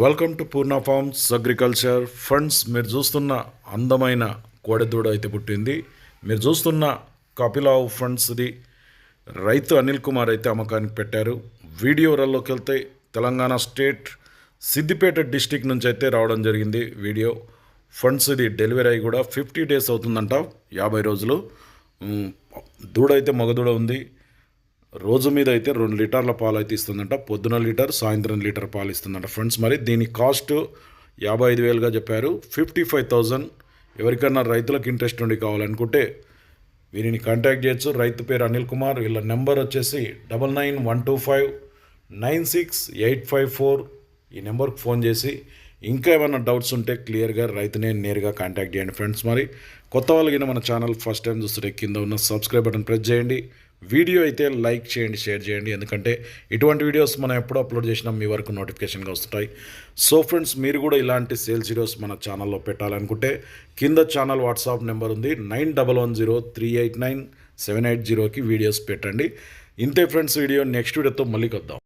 Welcome to Purna farms agriculture funds మీరు చూస్తున్న అందమైన కోడెదూడ అయితే పుట్టింది. మీరు చూస్తున్న కపిలావ్ ఫండ్స్ది రైతు అనిల్ కుమార్ అయితే అమ్మకానికి పెట్టారు. వీడియోలలోకి వెళ్తే తెలంగాణ స్టేట్ సిద్దిపేట డిస్టిక్ నుంచి అయితే రావడం జరిగింది వీడియో. ఫండ్స్ ఇది డెలివరీ అయ్యి కూడా ఫిఫ్టీ డేస్ అవుతుందంట యాభై రోజులు. దూడ అయితే మగదూడ ఉంది. రోజు మీద అయితే రెండు లీటర్ల పాలు అయితే ఇస్తుందంట. పొద్దున లీటర్ సాయంత్రం లీటర్ పాలు ఇస్తుందంట. ఫ్రెండ్స్ మరి దీని కాస్ట్ యాభై ఐదు వేలుగా చెప్పారు. ఫిఫ్టీ ఫైవ్ థౌజండ్ ఎవరికన్నా రైతులకు ఇంట్రెస్ట్ ఉండి కావాలనుకుంటే వీరిని కాంటాక్ట్ చేయొచ్చు. రైతు పేరు అనిల్ కుమార్. వీళ్ళ నెంబర్ వచ్చేసి double nine one two five nine six eight five four. ఈ నెంబర్కి ఫోన్ చేసి ఇంకా ఏమైనా డౌట్స్ ఉంటే క్లియర్గా రైతునే నేరుగా కాంటాక్ట్ చేయండి. ఫ్రెండ్స్ మరి కొత్త వాళ్ళకి మన ఛానల్ ఫస్ట్ టైం చూస్తుంటే కింద ఉన్న సబ్స్క్రైబ్ బటన్ ప్రెస్ చేయండి. వీడియో అయితే లైక్ చేయండి షేర్ చేయండి. ఎందుకంటే ఇటువంటి వీడియోస్ మనం ఎప్పుడు అప్లోడ్ చేసినా మీ వరకు నోటిఫికేషన్గా వస్తుంటాయి సో ఫ్రెండ్స్ మీరు కూడా ఇలాంటి సేల్స్ వీడియోస్ మన ఛానల్లో పెట్టాలనుకుంటే కింద ఛానల్ వాట్సాప్ నెంబర్ ఉంది. Nine double one zero three eight nine seven eight జీరోకి వీడియోస్ పెట్టండి. ఇంతే ఫ్రెండ్స్ వీడియో నెక్స్ట్ వీడియోతో మళ్ళీ కలుద్దాం.